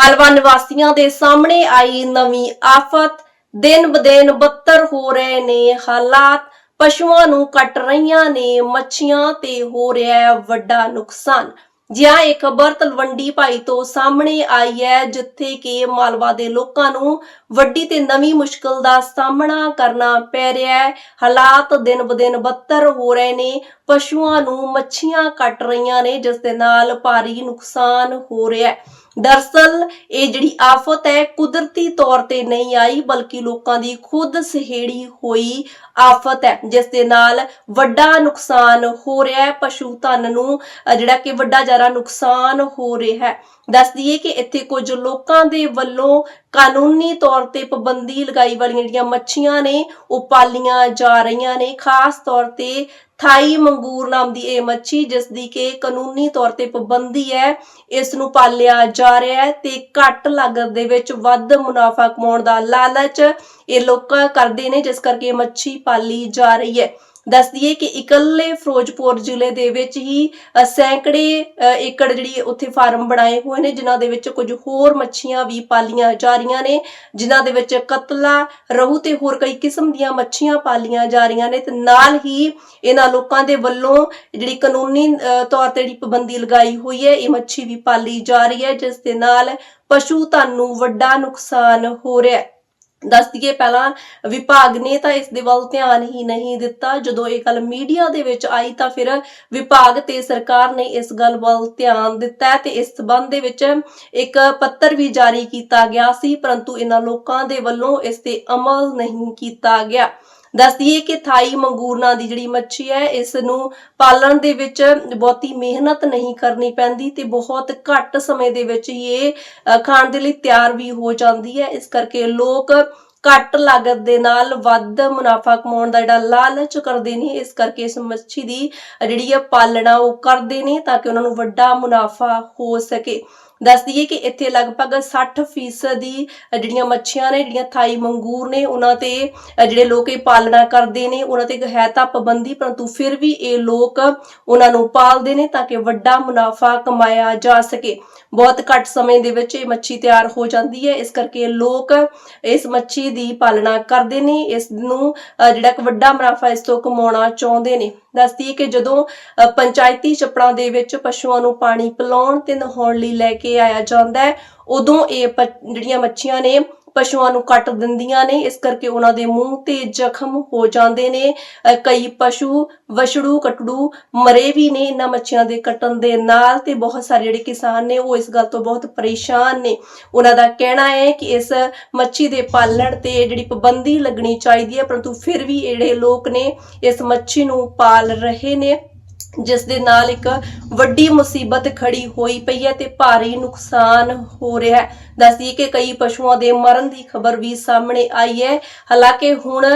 ਮਾਲਵਾ ਨਿਵਾਸੀਆਂ ਦੇ ਸਾਹਮਣੇ ਆਈ ਨਵੀਂ ਆਫਤ। ਦਿਨ ਬਦਿਨ ਬੱਤਰ ਹੋ ਰਹੇ ਨੇ ਹਾਲਾਤ। ਪਸ਼ੂਆਂ ਨੂੰ ਕੱਟ ਰਹੀਆਂ ਨੇ ਮੱਛੀਆਂ ਤੇ ਹੋ ਰਿਹਾ ਹੈ ਵੱਡਾ ਨੁਕਸਾਨ। ਜਿਹਾ ਇਹ ਖਬਰ ਤਲਵੰਡੀ ਭਾਈ ਤੋਂ ਸਾਹਮਣੇ ਆਈ ਹੈ, ਜਿੱਥੇ ਕਿ ਮਾਲਵਾ ਦੇ ਲੋਕਾਂ ਨੂੰ ਵੱਡੀ ਤੇ ਨਵੀਂ ਮੁਸ਼ਕਲ ਦਾ ਸਾਹਮਣਾ ਕਰਨਾ ਪੈ ਰਿਹਾ ਹੈ। ਹਾਲਾਤ ਦਿਨ ਬਦਿਨ ਬੱਤਰ ਹੋ ਰਹੇ ਨੇ। ਪਸ਼ੂਆਂ ਨੂੰ ਮੱਛੀਆਂ ਕੱਟ ਰਹੀਆਂ ਨੇ, ਜਿਸ ਦੇ ਨਾਲ ਭਾਰੀ ਨੁਕਸਾਨ ਹੋ ਰਿਹਾ ਹੈ। ਦਰਸਲ, ਇਹ ਜਿਹੜੀ ਆਫਤ ਹੈ ਕੁਦਰਤੀ ਤੌਰ ਤੇ ਨਹੀਂ ਆਈ, ਬਲਕਿ ਲੋਕਾਂ ਦੀ ਖੁਦ ਸਹੇੜੀ ਹੋਈ ਆਫਤ ਹੈ, ਜਿਸ ਦੇ ਨਾਲ ਵੱਡਾ ਨੁਕਸਾਨ ਹੋ ਰਿਹਾ ਹੈ, ਪਸ਼ੂ ਧਨ ਨੂੰ ਜਿਹੜਾ ਕਿ ਵੱਡਾ ਜ਼ਿਆਦਾ ਨੁਕਸਾਨ ਹੋ ਰਿਹਾ ਹੈ। ਦੱਸ ਦਈਏ ਕਿ ਇੱਥੇ ਕੁਝ ਲੋਕਾਂ ਦੇ ਵੱਲੋਂ ਕਾਨੂੰਨੀ ਤੌਰ ਤੇ ਪਾਬੰਦੀ ਲਗਾਈ ਵਾਲੀਆਂ ਜਿਹੜੀਆਂ ਮੱਛੀਆਂ ਨੇ, ਉਹ ਪਾਲੀਆਂ ਜਾ ਰਹੀਆਂ ਨੇ। ਖਾਸ ਤੌਰ ਤੇ ਥਾਈ ਮੰਗੂਰ ਨਾਮ ਦੀ ਇਹ ਮੱਛੀ, ਜਿਸ ਦੀ ਕਿ ਕਾਨੂੰਨੀ ਤੌਰ ਤੇ ਪਾਬੰਦੀ ਹੈ, ਇਸ ਨੂੰ ਪਾਲਿਆ ਜਾ ਰਿਹਾ ਹੈ ਤੇ ਘੱਟ ਲਾਗਤ ਦੇ ਵਿੱਚ ਵੱਧ ਮੁਨਾਫਾ ਕਮਾਉਣ ਦਾ ਲਾਲਚ ਇਹ ਲੋਕ ਕਰਦੇ ਨੇ, ਜਿਸ ਕਰਕੇ ਮੱਛੀ ਪਾਲੀ ਜਾ ਰਹੀ ਹੈ। ਦੱਸ ਦਈਏ ਕਿ ਇਕੱਲੇ ਫਿਰੋਜ਼ਪੁਰ ਜ਼ਿਲ੍ਹੇ ਦੇ ਵਿੱਚ ਹੀ ਸੈਂਕੜੇ ਏਕੜ ਜਿਹੜੀ ਉੱਥੇ ਫਾਰਮ ਬਣਾਏ ਹੋਏ ਨੇ, ਜਿਨ੍ਹਾਂ ਦੇ ਵਿੱਚ ਕੁਝ ਹੋਰ ਮੱਛੀਆਂ ਵੀ ਪਾਲੀਆਂ ਜਾ ਰਹੀਆਂ ਨੇ, ਜਿਨ੍ਹਾਂ ਦੇ ਵਿੱਚ ਕਤਲਾ, ਰਹੂ ਤੇ ਹੋਰ ਕਈ ਕਿਸਮ ਦੀਆਂ ਮੱਛੀਆਂ ਪਾਲੀਆਂ ਜਾ ਰਹੀਆਂ ਨੇ ਤੇ ਨਾਲ ਹੀ ਇਹਨਾਂ ਲੋਕਾਂ ਦੇ ਵੱਲੋਂ ਜਿਹੜੀ ਕਾਨੂੰਨੀ ਤੌਰ ਤੇ ਜਿਹੜੀ ਪਾਬੰਦੀ ਲਗਾਈ ਹੋਈ ਹੈ, ਇਹ ਮੱਛੀ ਵੀ ਪਾਲੀ ਜਾ ਰਹੀ ਹੈ, ਜਿਸ ਦੇ ਨਾਲ ਪਸ਼ੂ ਧਨ ਨੂੰ ਵੱਡਾ ਨੁਕਸਾਨ ਹੋ ਰਿਹਾ ਹੈ। ਦੱਸ ਦਈਏ ਪਹਿਲਾਂ, ਵਿਭਾਗ ਨੇ ਤਾਂ ਇਸ ਦੇ ਵੱਲ ਧਿਆਨ ਹੀ ਨਹੀਂ ਦਿੱਤਾ। ਜਦੋਂ ਇਹ ਗੱਲ ਮੀਡੀਆ ਦੇ ਵਿੱਚ ਆਈ ਤਾਂ ਫਿਰ ਵਿਭਾਗ ਤੇ ਸਰਕਾਰ ਨੇ ਇਸ ਗੱਲ ਵੱਲ ਧਿਆਨ ਦਿੱਤਾ ਤੇ ਇਸ ਸਬੰਧ ਦੇ ਵਿੱਚ ਇੱਕ ਪੱਤਰ ਵੀ ਜਾਰੀ ਕੀਤਾ ਗਿਆ ਸੀ, ਪਰੰਤੂ ਇਹਨਾਂ ਲੋਕਾਂ ਦੇ ਵੱਲੋਂ ਇਸ ਤੇ ਅਮਲ ਨਹੀਂ ਕੀਤਾ ਗਿਆ। ਦੱਸ ਦਈਏ ਕਿ ਥਾਈ ਮੰਗੂਰਨਾ ਦੀ ਜਿਹੜੀ ਮੱਛੀ ਹੈ ਇਸ ਨੂੰ ਪਾਲਣ ਦੇ ਵਿੱਚ ਬਹੁਤੀ ਮਿਹਨਤ ਨਹੀਂ ਕਰਨੀ ਪੈਂਦੀ ਤੇ ਬਹੁਤ ਘੱਟ ਸਮੇਂ ਦੇ ਵਿੱਚ ਹੀ ਇਹ ਖਾਣ ਦੇ ਲਈ ਤਿਆਰ ਵੀ ਹੋ ਜਾਂਦੀ ਹੈ। ਇਸ ਕਰਕੇ ਲੋਕ ਘੱਟ ਲਾਗਤ ਦੇ ਨਾਲ ਵੱਧ ਮੁਨਾਫਾ ਕਮਾਉਣ ਦਾ ਜਿਹੜਾ ਲਾਲਚ ਕਰਦੇ ਨੇ, ਇਸ ਕਰਕੇ ਇਸ ਮੱਛੀ ਦੀ ਜਿਹੜੀ ਹੈ ਪਾਲਣਾ ਉਹ ਕਰਦੇ ਨੇ ਤਾਂ ਕਿ ਉਹਨਾਂ ਨੂੰ ਵੱਡਾ ਮੁਨਾਫਾ ਹੋ ਸਕੇ। ਦੱਸ ਦਈਏ ਕਿ ਇੱਥੇ ਲਗਭਗ 60% ਦੀ ਜਿਹੜੀਆਂ ਮੱਛੀਆਂ ਨੇ ਜਿਹੜੀਆਂ ਥਾਈ ਮੰਗੂਰ ਨੇ ਉਹਨਾਂ ਤੇ ਜਿਹੜੇ ਲੋਕ ਇਹ ਪਾਲਣਾ ਕਰਦੇ ਨੇ ਉਹਨਾਂ ਤੇ ਹੈ ਤਾਂ ਪਾਬੰਦੀ ਪਰੰਤੂ ਫਿਰ ਵੀ ਇਹ ਲੋਕ ਉਹਨਾਂ ਨੂੰ ਪਾਲਦੇ ਨੇ ਤਾਂ ਕਿ ਵੱਡਾ ਮੁਨਾਫਾ ਕਮਾਇਆ ਜਾ ਸਕੇ। ਬਹੁਤ ਘੱਟ ਸਮੇਂ ਦੇ ਵਿੱਚ ਇਹ ਮੱਛੀ ਤਿਆਰ ਹੋ ਜਾਂਦੀ ਹੈ। ਇਸ ਕਰਕੇ ਲੋਕ ਇਸ ਮੱਛੀ ਦੀ ਪਾਲਣਾ ਕਰਦੇ ਨੇ। ਇਸ ਨੂੰ ਅ, ਜਿਹੜਾ ਕਿ ਵੱਡਾ ਮੁਨਾਫਾ ਇਸ ਤੋਂ ਕਮਾਉਣਾ ਚਾਹੁੰਦੇ ਨੇ। ਦੱਸਦੀ ਹੈ ਕਿ ਜਦੋਂ ਅ, ਪੰਚਾਇਤੀ ਚੱਪੜਾਂ ਦੇ ਵਿੱਚ ਪਸ਼ੂਆਂ ਨੂੰ ਪਾਣੀ ਪਿਲਾਉਣ ਤੇ ਨਹਾਉਣ ਲਈ ਲੈ ਕੇ ਆਇਆ ਜਾਂਦਾ ਹੈ। ਉਦੋਂ ਇਹ ਜਿਹੜੀਆਂ ਮੱਛੀਆਂ ਨੇ, ਪਸ਼ੂਆਂ ਨੂੰ ਕੱਟ ਦਿੰਦੀਆਂ ਨੇ। ਇਸ ਕਰਕੇ ਉਹਨਾਂ ਦੇ ਮੂੰਹ ਤੇ ਜ਼ਖਮ ਹੋ ਜਾਂਦੇ ਨੇ। ਕਈ ਪਸ਼ੂ ਵਛੜੂ ਕਟੜੂ ਮਰੇ ਵੀ ਨੇ ਇਹਨਾਂ ਮੱਛੀਆਂ ਦੇ ਕੱਟਣ ਦੇ ਨਾਲ ਤੇ ਬਹੁਤ ਸਾਰੇ ਜਿਹੜੇ ਕਿਸਾਨ ਨੇ ਉਹ ਇਸ ਗੱਲ ਤੋਂ ਬਹੁਤ ਪਰੇਸ਼ਾਨ ਨੇ। ਉਹਨਾਂ ਦਾ ਕਹਿਣਾ ਹੈ ਕਿ ਇਸ ਮੱਛੀ ਦੇ ਪਾਲਣ ਤੇ ਜਿਹੜੀ ਪਾਬੰਦੀ ਲੱਗਣੀ ਚਾਹੀਦੀ ਹੈ, ਪਰੰਤੂ ਫਿਰ ਵੀ ਜਿਹੜੇ ਲੋਕ ਨੇ ਇਸ ਮੱਛੀ ਨੂੰ ਪਾਲ ਰਹੇ ਨੇ। ਜਿਸ ਦੇ ਨਾਲ ਇੱਕ ਵੱਡੀ ਮੁਸੀਬਤ ਖੜੀ ਹੋਈ ਪਈ ਹੈ ਤੇ ਭਾਰੀ ਨੁਕਸਾਨ ਹੋ ਰਿਹਾ ਹੈ। ਦੱਸਦੀ ਕਿ ਕਈ ਪਸ਼ੂਆਂ ਦੇ ਮਰਨ ਦੀ ਖਬਰ ਵੀ ਸਾਹਮਣੇ ਆਈ ਹੈ। ਹਾਲਾਂਕਿ ਹੁਣ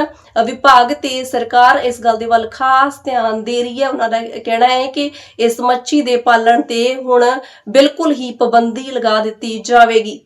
ਵਿਭਾਗ ਤੇ ਸਰਕਾਰ ਇਸ ਗੱਲ ਦੇ ਵੱਲ ਖਾਸ ਧਿਆਨ ਦੇ ਰਹੀ ਹੈ। ਉਹਨਾਂ ਦਾ ਕਹਿਣਾ ਹੈ ਕਿ ਇਸ ਮੱਛੀ ਦੇ ਪਾਲਣ ਤੇ ਹੁਣ ਬਿਲਕੁਲ ਹੀ ਪਾਬੰਦੀ ਲਗਾ ਦਿੱਤੀ ਜਾਵੇਗੀ।